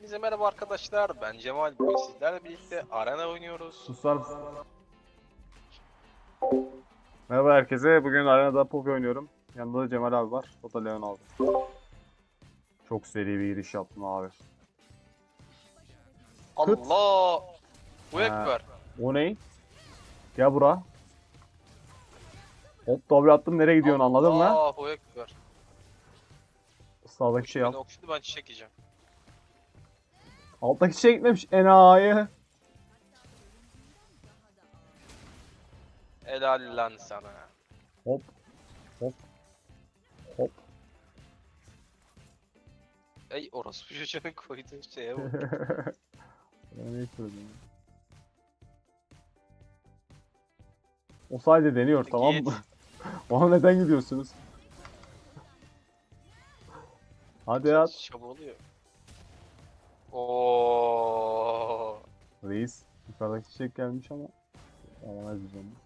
Hepinize merhaba arkadaşlar. Ben Cemal. Bugün sizlerle birlikte arena oynuyoruz. Susar mısın? Merhaba herkese. Bugün arenada Poppy oynuyorum. Yanında da Cemal abi var. O da Leon aldı. Çok seri bir giriş yaptım abi. Allah! Bu ekber. O ne? Gel bura. Hop W attım nereye gidiyorsun anladın mı? Allahu ekber. Sağdaki şey al. okşadı ben çiçek yiyeceğim. Alttaki şey gitmemiş. Enayi. Helal lan sana. Hop. Hop. Hop. Ey orospu çocuğunun koyduğu şeye bak. Ben ne söyledim ya? O sadece deniyor tamam mı? Git. Ona neden gidiyorsunuz? Hadi at. Çabalıyor. Oo. Reis. Yukarıdaki çiçek gelmiş ama. Aman ezeceğim.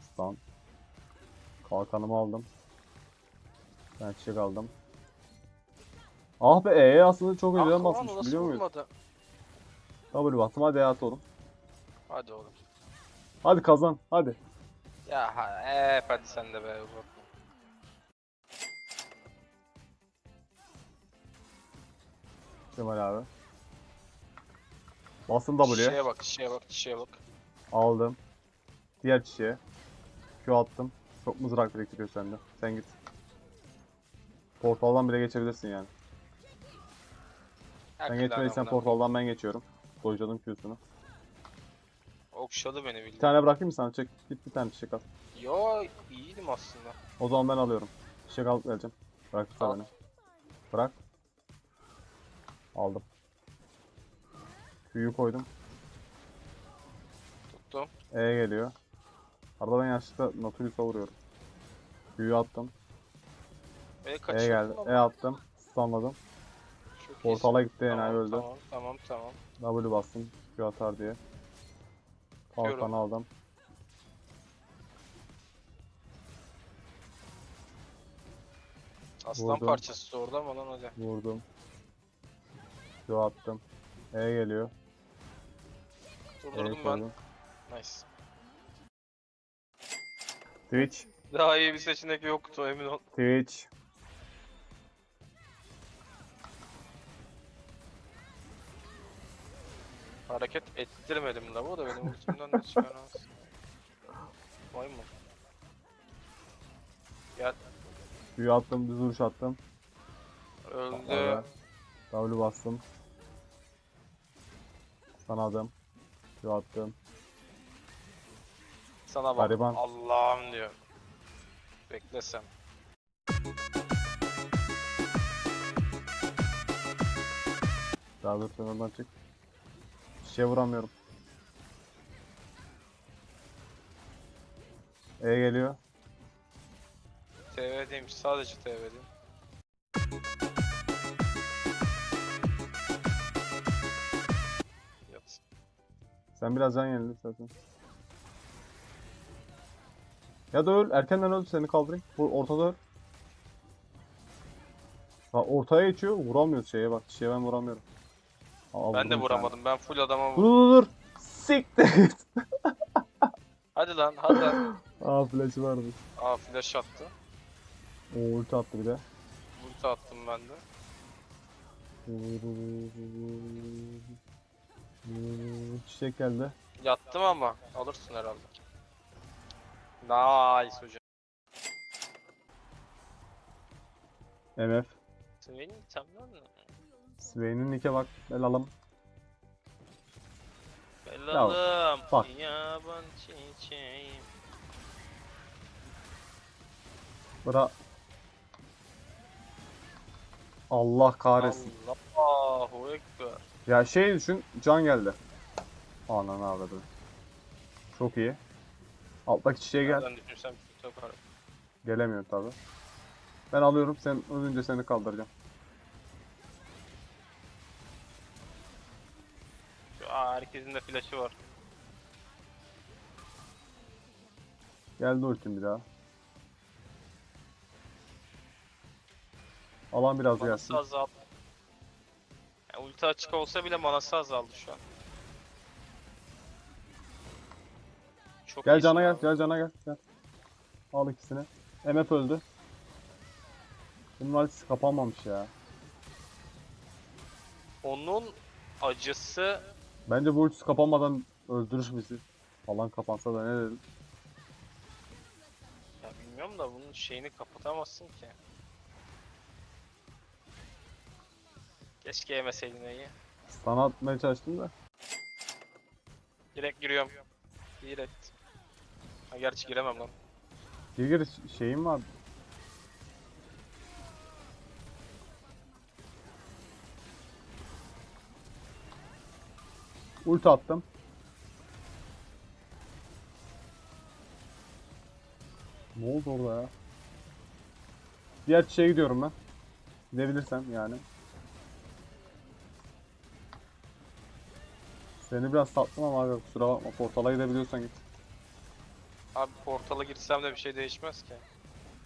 Stun. Kalkanımı aldım. Ben çiçek aldım. Ah be E'ye aslında çok önceden Ah, basmış biliyor muyuz? W bastım hadi at oğlum. Hadi oğlum. Hadi kazan hadi. Ya ha, eee hadi sen de be uzatma. Cemal abi. Bastım W'ye. Çiçeğe bak, çiçeğe bak, çiçeğe bak. Aldım. Diğer çiçeğe. Q attım. Çok mızrak biriktiriyor sende. Sen git. Portaldan bile geçebilirsin yani. Sen Herkül geçmediysen portaldan ben geçiyorum. Dojladım Q'sunu. Okşadı beni Bir bildiğin. tane bırakayım mı sana? Çek. Git bir tane çiçek al. Yo iyiydim aslında. O zaman ben alıyorum. Çiçek alıp vereceğim. Bırak Al. beni. Bırak. Aldım. Q'yu koydum. Tuttum. E geliyor. Arada ben yanlışlıkla Nautilus'a vuruyorum. Q'yu attım. E E kaçırdım geldi. ama. E attım. Stunladım. Çok Portala gitti enayi Tamam, öldü. Tamam tamam tamam. W bastım. Q atar diye. Kalkan Diyorum. aldım. Aslan Vurdum. parçası orada ama lan hadi. Vurdum. Q attım. E geliyor. E Durdurdum ben. koydum. Nice. Twitch. Daha iyi bir seçenek yoktu emin ol. Twitch. Hareket ettirmedim la bu da benim ultimden de çıkarmaz. Vay mı? Gel. Q attım. Düz vuruş attım. Öldü. Evet. W bastım. Sanadım. Q attım. Sana bak. Gariban. Allah'ım diyor. Beklesem. Daha dur sen oradan çık. Şişe vuramıyorum. E geliyor. TV'deymiş. Sadece TV'deyim. Sen biraz can yenile zaten. Ya da öl. Erkenden öl seni kaldırayım. Bu ortada öl. Bak ortaya geçiyor. Vuramıyoruz şeye bak. Şeye ben vuramıyorum. Aa, Ben de vurdum vuramadım. Ben full adama tane. Dur vurdum. dur dur. Siktir. Hadi lan hadi lan. Aa flash'ı vardı. Aa flash attı. O ulti attı bir de. Ulti attım ben de. Çiçek geldi. Yattım ama alırsın herhalde. Nice hocam. MF. Senin tamam mı? Swain'in nike bak. Belalım. Belalım. bak. Yaban çiçeğim. Bıra. Allah kahretsin. Allahu Ekber. Ya şey düşün. Can geldi. Ananı avradı. Çok iyi. Alttaki çiçeğe gel. Nereden düşünsem yaparım. Gelemiyor tabi. Ben alıyorum. Sen ölünce seni kaldıracağım. Aa herkesin de flash'ı var. Geldi ultim bir daha. Alan biraz gelsin. Manası azalt. Yani ulti açık olsa bile manası azaldı şu an. Çok Gel cana gel, gel cana gel. gel. Al ikisini. MF öldü. Bunun ultisi kapanmamış ya. Onun acısı Bence bu ultisi kapanmadan öldürür bizi. Falan kapansa da ne dedim. ya bilmiyorum da bunun şeyini kapatamazsın ki. Keşke yemeseydin iyi. Sana atmaya çalıştım da. Direkt giriyorum. Direkt. Ha, gerçi giremem lan. Gir gir şeyim var. Ulti attım. Ne oldu orada ya? Diğer çiçeğe gidiyorum ben. Gidebilirsem yani. Seni biraz sattım ama abi kusura bakma. Portala gidebiliyorsan git. Abi portala girsem de bir şey değişmez ki.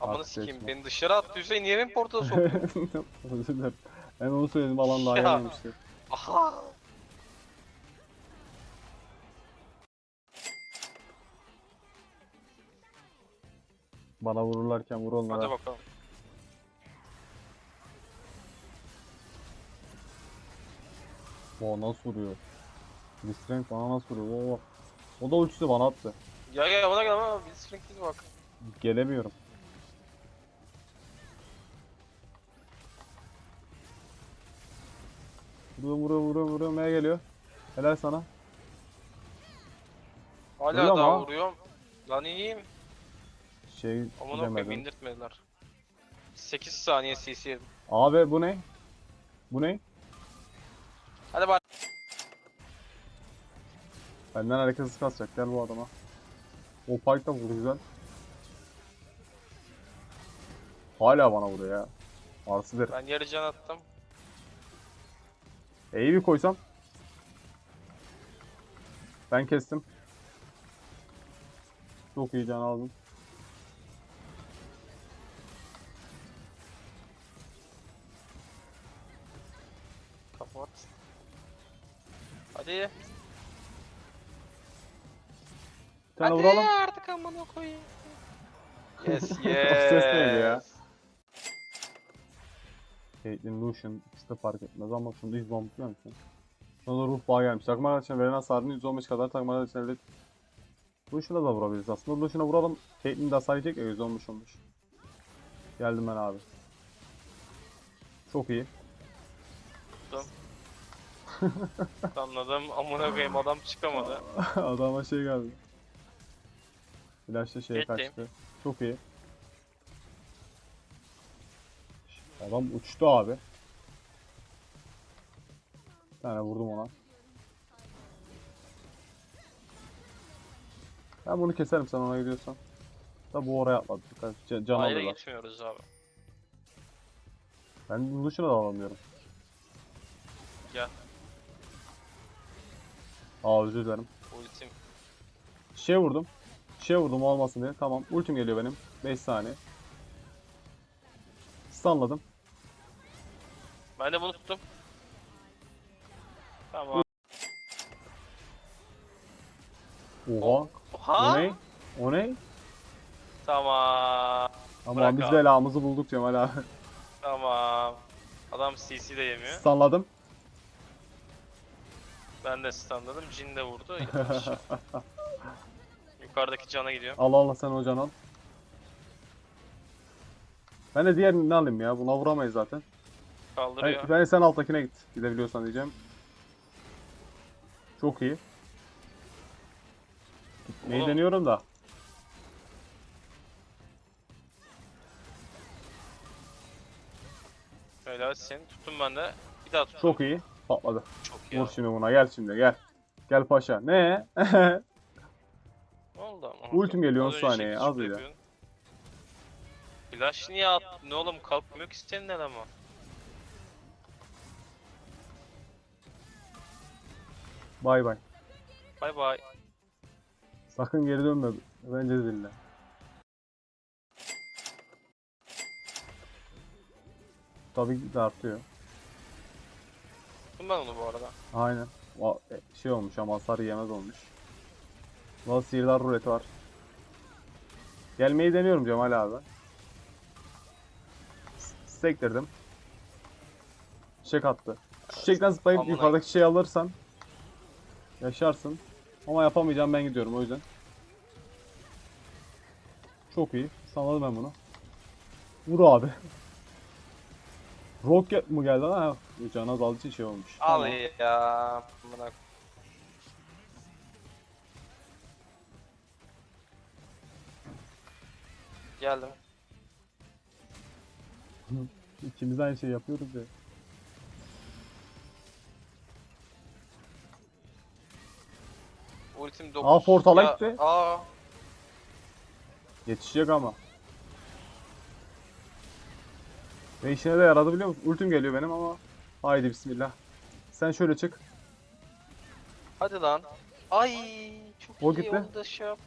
Artık sikeyim beni dışarı attı Hüseyin niye beni portala soktun? Özür dilerim. Ben onu söyledim alan daha gelmemişti. Aha! Bana vururlarken vur onlara. Hadi bakalım. O nasıl vuruyor? Blitzcrank bana nasıl vuruyor? Oo. O da ultisi bana attı. Ya gel ona gel ama biz sürekli bak. Gelemiyorum. Vuruyorum vuruyorum vuruyorum vuruyorum. Neye geliyor? Helal sana. Hala Vuruyor daha ama. vuruyorum. Lan iyiyim. Şey Aman okuyayım bilemedim. indirtmediler. 8 saniye CC yedim. Abi bu ne? Bu ne? Hadi bak. Benden hareketsiz kasacak. Gel bu adama. O Pike da vurdu güzel. Hala bana vuruyor ya. Arsız herif. Ben yarı can attım. E'yi bir koysam. Ben kestim. Çok iyi can aldım. Kapat. Hadi. Tane Hadi vuralım. artık amına koyayım. Yes yes. ses neydi ya? Caitlyn, Lucian ikisi de fark etmez ama şunu izbom tutuyor musun? Sonra ruh bağı gelmiş. Takım arkadaşına verilen hasarın 115 kadar takım arkadaşına verilen... Lucian'a da vurabiliriz aslında. Lucian'a vuralım. Caitlyn de hasar yiyecek ya 115 olmuş. Geldim ben abi. Çok iyi. Anladım. Amına koyayım adam çıkamadı. Adama şey geldi. Flash'ta şeye Geçtim. kaçtı. Çok iyi. Adam uçtu abi. Bir tane vurdum ona. Ben bunu keserim sen ona gidiyorsan. Da bu oraya atladı. Can, can Ayrı alıyorlar. gitmiyoruz abi. Ben duşuna da alamıyorum. Gel. Aa özür dilerim. Ultim. Şey vurdum. Şey vurdum olmasın diye. Tamam. Ultim geliyor benim. 5 saniye. Stunladım. Ben de bunu tuttum. Tamam. Oha. Oha! O ne? O ne? Tamam. Ama Bırak biz abi. belamızı bulduk Cemal abi. Tamam. Adam CC de yemiyor. Stunladım. Ben de stunladım. Jin de vurdu. Yukarıdaki cana gidiyorum. Allah Allah sen hocan al. Ben de diğerini alayım ya. Buna vuramayız zaten. Kaldırıyor. Ben, ben sen alttakine git. Gidebiliyorsan diyeceğim. Çok iyi. Oğlum. deniyorum da. Helal seni tuttum ben de. Bir daha tuttum. Çok iyi. Patladı. Çok iyi. Vur şimdi buna. Gel şimdi gel. Gel paşa. Ne? Ultim geliyor, Az 10 önce saniye, şekil az bile. Flash niye at? Ne oğlum kalkmıyor ki senin ama. bay bay. Bay bay. Sakın geri dönme. Bence zille. Tabii ki de artıyor. Ben onu bu arada. Aynen. E, şey olmuş ama hasar yemez olmuş. Valla sihirler ruleti var. Gelmeyi deniyorum Cemal abi. Sektirdim. Çiçek attı. Çiçekten zıplayıp Amına- yukarıdaki şeyi alırsan yaşarsın. Ama yapamayacağım ben gidiyorum o yüzden. Çok iyi. Sanladım ben bunu. Vur abi. Rocket mu geldi lan? Can azaldığı için şey olmuş. Al ya. Amına Geldim. İkimiz aynı şeyi yapıyoruz ya. Ultim 9. Aa, portala gitti. Aa. Yetişecek ama. Ve işine de yaradı biliyor musun? Ultim geliyor benim ama. Haydi bismillah. Sen şöyle çık. Hadi lan. Ay çok O iyi gitti. oldu şey yap.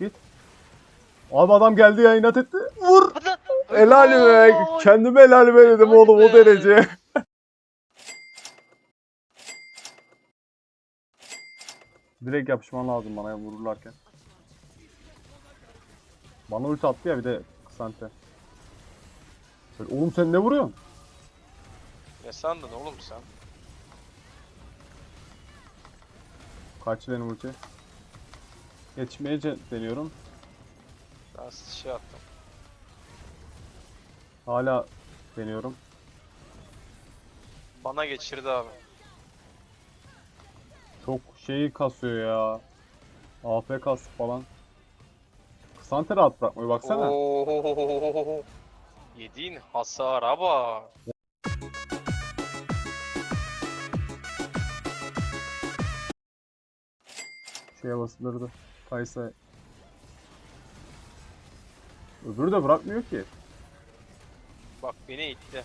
Git. Abi adam geldi ya inat etti. Vur. Helal be. Kendime helal be dedim Hadi oğlum o be. derece. Direkt yapışman lazım bana ya vururlarken. Bana ulti attı ya bir de Sante. Böyle, oğlum sen ne vuruyorsun? Ne sandın oğlum sen? Kaç benim ulti? Geçmeye ce- deniyorum. Ben şey attım. Hala deniyorum. Bana geçirdi abi. Çok şeyi kasıyor ya. AP kas falan. Sante rahat bırakmıyor baksana. Oo. Yediğin hasara bak. Şeye basılırdı. Kaysa. Öbürü de bırakmıyor ki. Bak beni itti.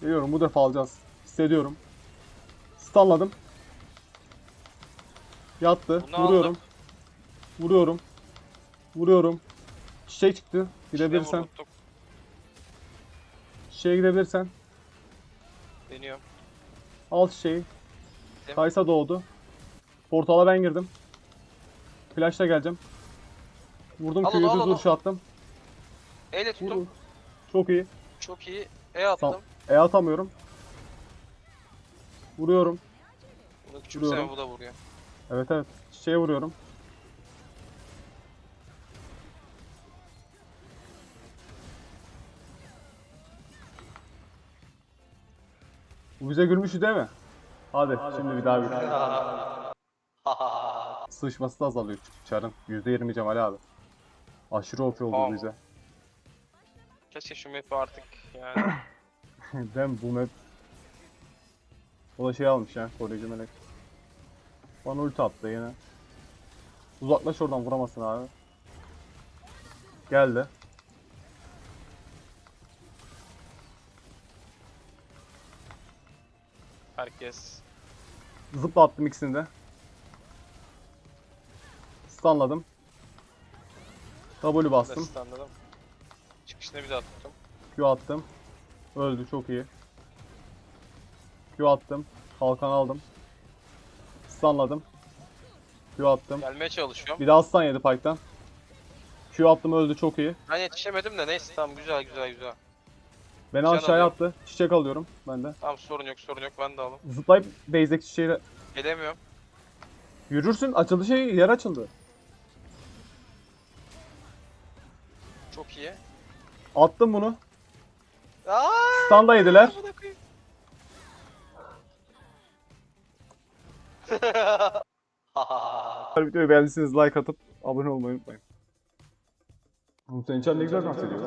Geliyorum bu defa alacağız. Hissediyorum. Stunladım. Yattı. Bunu Vuruyorum. aldım. Vuruyorum. Vuruyorum. Çiçek çıktı. Gidebilirsen. vurdurttuk. Çiçeğe gidebilirsen. Deniyorum. Al çiçeği. Kaysa doğdu. Portala ben girdim. Flash'la geleceğim. Vurdum Al köyü onu, al düz onu. vuruşu attım. Elle Vur, tuttum. Çok iyi. Çok iyi. E attım. E atamıyorum. Vuruyorum. Bunu küçümseme Vuruyorum. bu da vuruyor. Evet evet. Çiçeğe vuruyorum. Bu bize gülmüştü değil mi? Hadi, şimdi bir daha bir. Sıçması da azalıyor çarın. %20 Cemal abi. Aşırı OP oldu Tamam. bize. Keşke şu map'i artık yani. Mi bu map? O da şey almış ya, koruyucu melek. Bana ulti attı yine. Uzaklaş oradan vuramasın abi. Geldi. Herkes. Zıpla attım ikisini de. Stunladım. W bastım. Anladım. Çıkışına bir daha tuttum. Q attım. Öldü çok iyi. Q attım. Kalkan aldım. Stunladım. Q attım. Gelmeye çalışıyorum. Bir daha stun yedi Pike'tan. Q attım öldü çok iyi. Ben yetişemedim de neyse tamam güzel güzel güzel. Beni Can aşağıya alıyorum. attı. Çiçek alıyorum ben de. Tamam sorun yok sorun yok ben de alım. Zıplayıp base'deki çiçeğiyle Gelemiyorum. yürürsün. Açıldı şey yer açıldı. Çok iyi. Attım bunu. Aa! Stun da yediler. amına koyayım. Videoyu beğendiyseniz like atıp abone olmayı unutmayın. Oğlum senin için ne güzel dans ediyor.